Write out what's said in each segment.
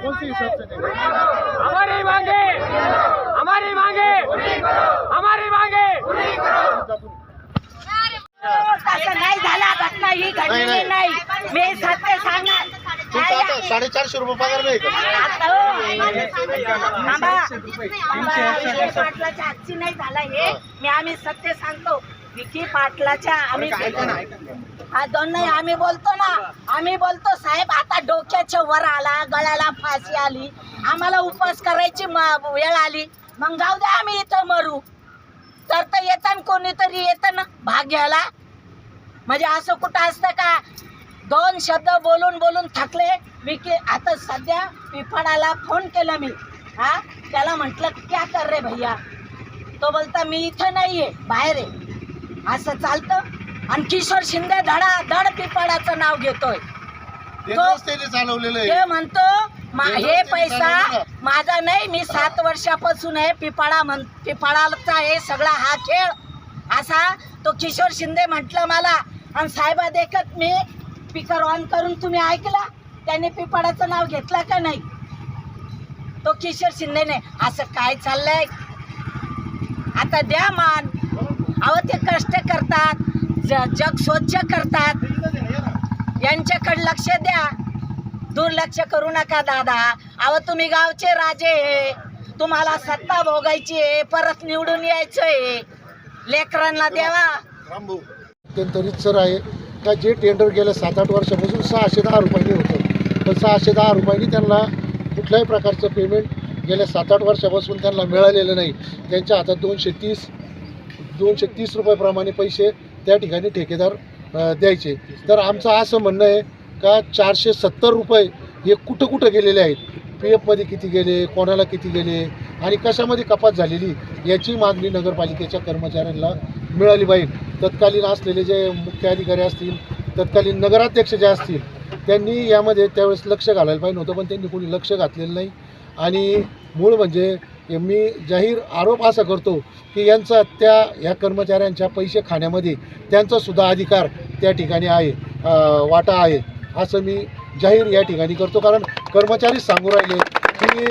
कौन C हिसाब से हमारी मांगे हमारी मांगे हमारी मांगे नाही झाला घटना ही घडलेली नाही मी सत्य सांगणार तुमचा आता साडेचारशे रुपये पगार नाही का? आता हो. पाटलाच्या हातची नाही झाला हे. मी आम्ही सत्य सांगतो. विकी पाटलाच्या आम्ही हा दोन नाही आम्ही बोलतो ना. आम्ही बोलतो साहेब आता डोक्याच्या वर आला गळ्याला फाशी आली. आम्हाला उपवास करायची म- वेळ आली. मग जाऊ द्या आम्ही इथं मरू. तर तर येतं कोणीतरी येतं ना भाग घ्यायला. म्हणजे असं कुठं असतं का? दोन शब्द बोलून बोलून थकले. विकी आता सध्या पिफाडाला फोन केला मी. हा? त्याला म्हटलं क्या कर रे भैया? तो बोलता मी इथं नाहीये बाहेर आहे. असं चालतं. आणि किशोर शिंदे धडा धड पिफाडाचं नाव घेतोय. ते आहे. म्हणतो मा- हे पैसा माझा नाही मी सात वर्षापासून आहे. पिपाळा म्हण पिपाळाचा हे सगळा हा खेळ. असा तो किशोर शिंदे म्हटलं मला. आणि साहेबा देखत मी स्पीकर ऑन करून तुम्ही ऐकला? त्याने पिपाडाचं नाव घेतलं का नाही? तो किशोर शिंदेने असं काय चाललंय? आता द्या मान. अहो ते कष्ट करतात. जग स्वच्छ करतात. यांच्याकडे लक्ष द्या. दुर्लक्ष करू नका दादा. अहो तुम्ही गावचे राजे तुम्हाला सत्ता भोगायची आहे. परत निवडून यायचंय. लेकरांना द्यावा. अत्यंत रितसर आहे. का जे टेंडर गेल्या सात आठ वर्षापासून सहाशे दहा रुपयांनी होतं. पण सहाशे दहा रुपयांनी त्यांना कुठल्याही प्रकारचं पेमेंट गेल्या सात आठ वर्षापासून त्यांना मिळालेलं नाही. त्यांच्या हातात दोनशे तीस दोनशे तीस रुपयाप्रमाणे पैसे त्या ठिकाणी ठेकेदार द्यायचे. तर आमचं असं म्हणणं आहे का चारशे सत्तर रुपये हे कुठं कुठं गेलेले आहेत? पी एफमध्ये किती गेले? कोणाला किती गेले? आणि कशामध्ये कपात झालेली? याची मागणी नगरपालिकेच्या कर्मचाऱ्यांना मिळाली पाहिजे. तत्कालीन असलेले जे मुख्य अधिकारी असतील तत्कालीन नगराध्यक्ष जे असतील त्यांनी यामध्ये त्यावेळेस लक्ष घालायला पाहिजे नव्हतं पण त्यांनी कोणी लक्ष घातलेलं नाही. आणि मूळ म्हणजे मी जाहीर आरोप असा करतो की यांचा त्या ह्या कर्मचाऱ्यांच्या पैसे खाण्यामध्ये त्यांचासुद्धा अधिकार त्या ठिकाणी आहे वाटा आहे असं मी जाहीर या ठिकाणी करतो. कारण कर्मचारीच सांगू राहिले की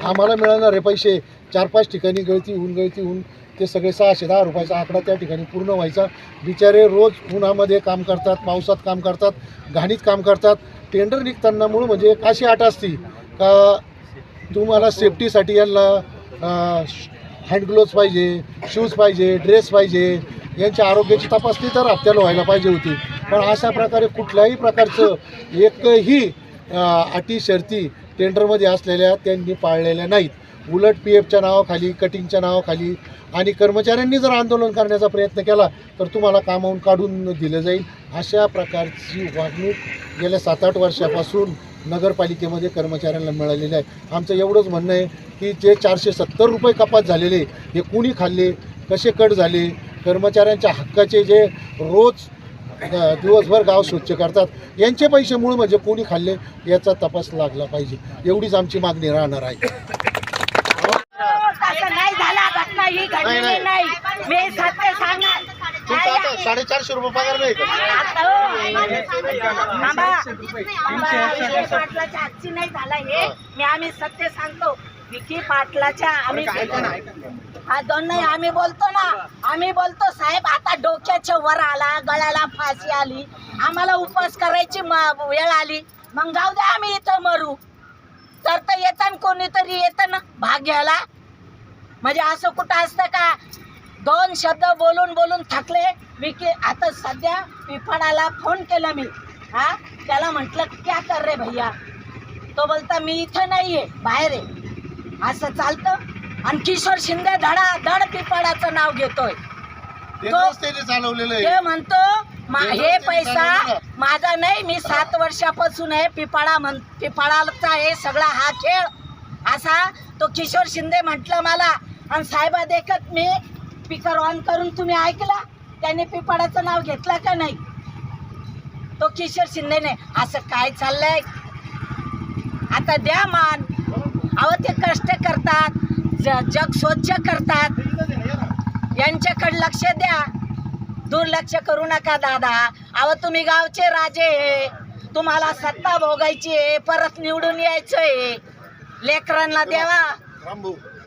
आम्हाला मिळणारे पैसे चार पाच ठिकाणी गळती होऊन गळती होऊन ते सगळे सहाशे दहा रुपयाचा आकडा त्या ठिकाणी पूर्ण व्हायचा. बिचारे रोज उन्हामध्ये काम करतात पावसात काम करतात घाणीत काम करतात. टेंडर निघताना मूळ म्हणजे एक अशी आट असती का तुम्हाला सेफ्टीसाठी यांना हँडग्लोव्स पाहिजे शूज पाहिजे ड्रेस पाहिजे यांच्या आरोग्याची तपासणी तर हप्त्याला व्हायला पाहिजे होती. पण अशा प्रकारे कुठल्याही प्रकारचं एकही अटी शर्ती टेंडरमध्ये असलेल्या त्यांनी पाळलेल्या नाहीत. उलट पी एफच्या नावाखाली कटिंगच्या नावाखाली आणि कर्मचाऱ्यांनी जर आंदोलन करण्याचा प्रयत्न केला तर तुम्हाला कामावून काढून दिलं जाईल. अशा प्रकारची वागणूक गेल्या सात आठ वर्षापासून नगरपालिकेमध्ये कर्मचाऱ्यांना मिळालेलं आहे. आमचं एवढंच म्हणणं आहे की जे चारशे सत्तर रुपये कपात झालेले हे कुणी खाल्ले कसे कट झाले कर्मचाऱ्यांच्या हक्काचे जे रोज दिवसभर गाव स्वच्छ करतात यांचे पैसे मूळ म्हणजे कोणी खाल्ले याचा तपास लागला पाहिजे. एवढीच आमची मागणी राहणार आहे असं नाही झाला घटना ही घडलेली नाही मी सत्य सांगणार. तुमचा आता साडेचारशे रुपये पगार नाही का? आता हो. थांबा. थांबा. विखे पाटलाच्या हातची नाही झाला हे. मी आम्ही सत्य सांगतो. विकी पाटलाच्या आम्ही हा दोन नाही आम्ही बोलतो ना. आम्ही बोलतो साहेब आता डोक्याच्या वर आला गळ्याला फाशी आली. आम्हाला उपवास करायची म- वेळ आली. मग जाऊ द्या आम्ही इथं मरू. तर तर येतं कोणीतरी येतं ना भाग घ्यायला. म्हणजे असं कुठं असतं का? दोन शब्द बोलून बोलून थकले. विकी आता सध्या पिफाडाला फोन केला मी. हा? त्याला म्हटलं क्या कर रे भैया? तो बोलता मी इथं नाहीये बाहेर आहे. असं चालतं. आणि किशोर शिंदे धडा धड पिफाडाचं नाव घेतोय. ते आहे. म्हणतो मा- हे पैसा. माझा नाही मी सात वर्षापासून आहे. पिपाळा म्हण पिपाळाचा हे सगळा हा खेळ. असा तो किशोर शिंदे म्हटलं मला. आणि साहेबा देखत मी स्पीकर ऑन करून तुम्ही ऐकला. त्याने पिपाडाचं नाव घेतलं का नाही? तो किशोर शिंदेने असं काय चाललंय? आता द्या मान. अहो ते कष्ट करतात. ज- जग स्वच्छ करतात. यांच्याकडे लक्ष द्या. दुर्लक्ष करू नका दादा. अहो तुम्ही गावचे राजे तुम्हाला सत्ता भोगायची आहे. परत निवडून यायचंय. लेकरांना द्यावा.